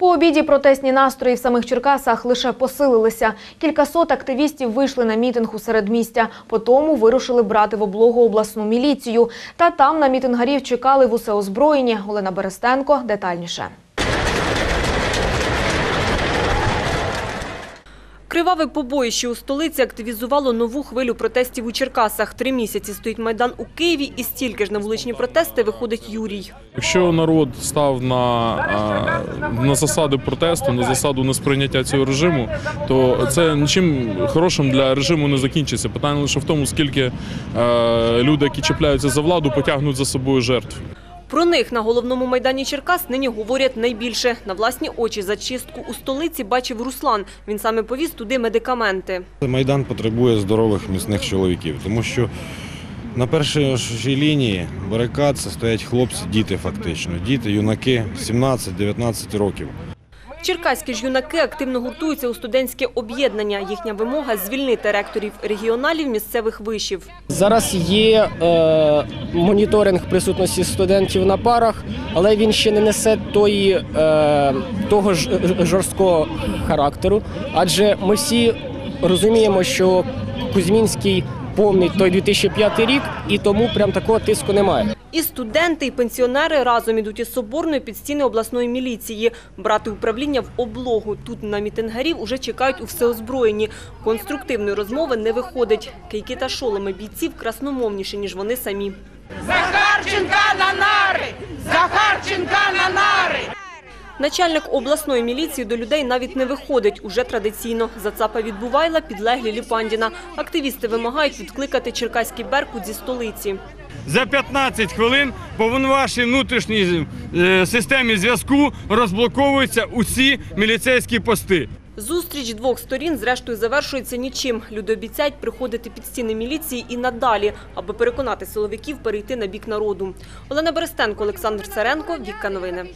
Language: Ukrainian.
По обіді протестні настрої в самих Черкасах лише посилилися. Кількасот активістів вийшли на мітинг у середмістя. Потому вирушили брати в облогу обласну міліцію. Та там на мітингарів чекали в усе озброєні. Олена Берестенко детальніше. Криваве побоїще у столиці активізувало нову хвилю протестів у Черкасах. Три місяці стоїть Майдан у Києві і стільки ж на вуличні протести виходить Юрій. Якщо народ став на, на засади протесту, на засаду несприйняття цього режиму, то це нічим хорошим для режиму не закінчиться. Питання лише в тому, скільки е, люди, які чіпляються за владу, потягнуть за собою жертв. Про них на головному майдані Черкас нині говорять найбільше. На власні очі зачистку у столиці бачив Руслан. Він саме повіз туди медикаменти. Майдан потребує здорових, міцних чоловіків, тому що на першій лінії барикад стоять хлопці, діти фактично. Діти, юнаки 17-19 років. Черкаські ж юнаки активно гуртуються у студентське об'єднання. Їхня вимога – звільнити ректорів регіоналів місцевих вишів. Зараз є е, моніторинг присутності студентів на парах, але він ще не несе тої, е, того ж жорсткого характеру. Адже ми всі розуміємо, що Кузьмінський повний той 2005 рік, і тому прям такого тиску немає. І студенти, і пенсіонери разом ідуть із Соборної під стіни обласної міліції. Брати управління в облогу. Тут на мітингарів уже чекають у всеозброєнні. Конструктивної розмови не виходить. Кийки та шоломи бійців красномовніші, ніж вони самі. Захарченка на нари! Захарченка на нари! Начальник обласної міліції до людей навіть не виходить. Уже традиційно. Зацапа відбувайла підлеглі Ліпандіна. Активісти вимагають відкликати черкаський беркут зі столиці. За 15 хвилин по вашій внутрішній е, системі зв'язку розблоковуються усі міліцейські пости. Зустріч двох сторін зрештою завершується нічим. Люди обіцяють приходити під стіни міліції і надалі, аби переконати силовиків перейти на бік народу. Олена Берестенко, Олександр Царенко, Вікка Новини.